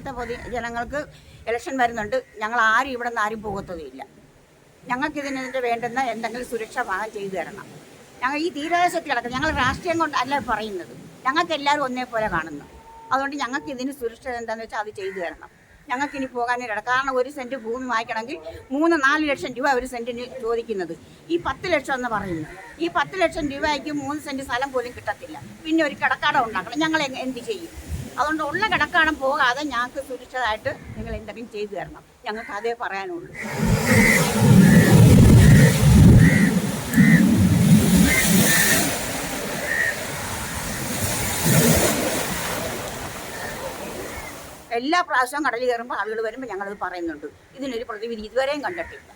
ഇവിടുത്തെ പൊതു ജനങ്ങൾക്ക് ഇലക്ഷൻ വരുന്നുണ്ട്. ഞങ്ങൾ ആരും ഇവിടെ നിന്ന് ആരും പോകത്തതുമില്ല ഞങ്ങൾക്ക് ഇതിനെതിരെ വേണ്ടുന്ന എന്തെങ്കിലും സുരക്ഷ ഭാഗം ചെയ്തു തരണം. ഞങ്ങൾ ഈ തീരദേശത്ത് കിടക്കുന്നത് ഞങ്ങൾ രാഷ്ട്രീയം കൊണ്ട് അല്ല പറയുന്നത്. ഞങ്ങൾക്ക് എല്ലാവരും ഒന്നേ പോലെ കാണുന്നു. അതുകൊണ്ട് ഞങ്ങൾക്ക് ഇതിന് സുരക്ഷ എന്താണെന്ന് വെച്ചാൽ അത് ചെയ്തു തരണം. ഞങ്ങൾക്ക് ഇനി പോകാനിട കാരണം ഒരു സെന്റ് ഭൂമി വാങ്ങിക്കണമെങ്കിൽ മൂന്ന് നാല് ലക്ഷം രൂപ ഒരു സെന്റിന് ചോദിക്കുന്നത്. ഈ പത്ത് ലക്ഷം എന്ന് പറയുന്നു. ഈ പത്ത് ലക്ഷം രൂപയ്ക്ക് മൂന്ന് സെന്റ് സ്ഥലം പോലും കിട്ടത്തില്ല. പിന്നെ ഒരു കിടക്കാടം ഉണ്ടാക്കണം. ഞങ്ങൾ എന്ത് ചെയ്യും? അതുകൊണ്ട് ഉള്ള കിടക്കാണ് പോകാതെ ഞങ്ങൾക്ക് സുരക്ഷിതമായിട്ട് നിങ്ങൾ എന്തെങ്കിലും ചെയ്തു തരണം. ഞങ്ങൾക്ക് അതേ പറയാനുള്ളൂ. എല്ലാ പ്രാവശ്യവും കടലിൽ കയറുമ്പോൾ ആളുകൾ വരുമ്പോൾ ഞങ്ങളത് പറയുന്നുണ്ട്. ഇതിനൊരു പ്രതിവിധി ഇതുവരെയും കണ്ടിട്ടില്ല.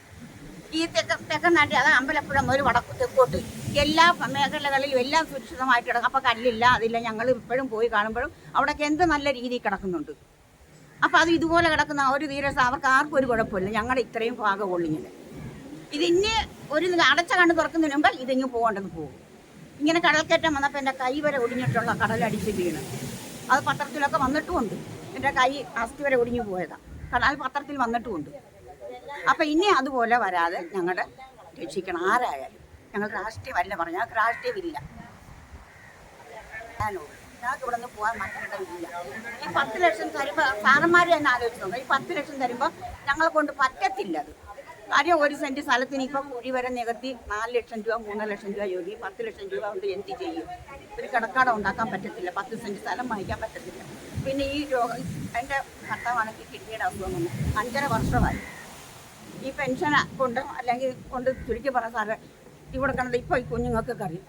ഈ തെക്ക തെക്കൻ നാട്ടിൽ അത് അമ്പലപ്പുഴം ഒരു വടക്ക് തെക്കോട്ട്. എല്ലാ മേഖലകളിലും എല്ലാം സുരക്ഷിതമായിട്ട് കിടക്കും. അപ്പോൾ കല്ലില്ല അതില്ല ഞങ്ങൾ ഇപ്പോഴും പോയി കാണുമ്പോഴും അവിടെയൊക്കെ എന്ത് നല്ല രീതിയിൽ കിടക്കുന്നുണ്ട്. അപ്പോൾ അത് ഇതുപോലെ കിടക്കുന്ന ഒരു തീരസ്ഥ അവർക്ക് ആർക്കും ഒരു കുഴപ്പമില്ല. ഞങ്ങളുടെ ഇത്രയും ഭാഗം ഇങ്ങനെ. ഇതിന് ഒരു അടച്ച കണ്ണ് തുറക്കുന്നതിന് മുമ്പ് ഇതിങ്ങ് പോകേണ്ടത് പോകും. ഇങ്ങനെ കടൽക്കയറ്റം വന്നപ്പോൾ എന്റെ കൈ വരെ ഒടിഞ്ഞിട്ടുള്ള കടലടിച്ച് വീണ്. അത് പത്രത്തിലൊക്കെ വന്നിട്ടുമുണ്ട്. എന്റെ കൈ അസ്ഥി വരെ ഒടിഞ്ഞു പോയതാണ് കടൽ പത്രത്തിൽ വന്നിട്ടുമുണ്ട്. അപ്പം ഇനി അതുപോലെ വരാതെ ഞങ്ങളുടെ രക്ഷിക്കണം. ആരായാലും. ഞങ്ങൾ രാഷ്ട്രീയമല്ല പറഞ്ഞു ഞങ്ങൾക്ക് രാഷ്ട്രീയമില്ല. ഞങ്ങൾക്ക് ഇവിടെ നിന്ന് പോകാൻ മറ്റിടമില്ല ഈ പത്ത് ലക്ഷം തരുമ്പോൾ സാറന്മാർ തന്നെ ആലോചിച്ച് നോക്കാം. ഈ പത്ത് ലക്ഷം തരുമ്പോൾ ഞങ്ങളെ കൊണ്ട് പറ്റത്തില്ല അത്. കാര്യം ഒരു സെന്റ് സ്ഥലത്തിന് ഇപ്പം കുഴി വരെ നികത്തി നാല് ലക്ഷം രൂപ മൂന്ന് ലക്ഷം രൂപ ജോലി പത്ത് ലക്ഷം രൂപ കൊണ്ട് എന്ത് ചെയ്യും? ഒരു കിടക്കാടം ഉണ്ടാക്കാൻ പറ്റത്തില്ല. പത്ത് സെന്റ് സ്ഥലം വാങ്ങിക്കാൻ പറ്റത്തില്ല. പിന്നെ ഈ രോഗം എന്റെ ഭർത്താവാണെങ്കിൽ കിഡ്നിയുടെ അസുഖം വന്നു. അഞ്ചര വർഷമായി. ഈ പെൻഷൻ കൊണ്ട് അല്ലെങ്കിൽ കൊണ്ട് ചുരുക്കി പറയാൻ സാറ് ഇവിടെ കണ്ടത് ഇപ്പോൾ ഈ കുഞ്ഞുങ്ങൾക്കൊക്കെ ഈ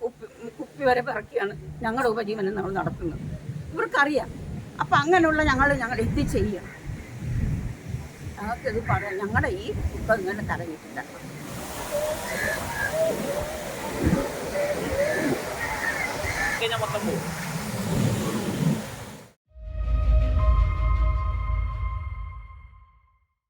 കുപ്പി കുപ്പി വരെ പിറക്കിയാണ് ഞങ്ങളുടെ ഉപജീവനം നമ്മൾ നടത്തുന്നത്. ഇവർക്കറിയാം. അപ്പം അങ്ങനെയുള്ള ഞങ്ങൾ ഞങ്ങൾ ഇത് ചെയ്യണം? ഞങ്ങൾക്കിത് പറയാം ഞങ്ങളുടെ ഈ ഇപ്പം ഇങ്ങനെ കറങ്ങിയിട്ടില്ല. കഴിഞ്ഞാൽ മൊത്തം പോകും.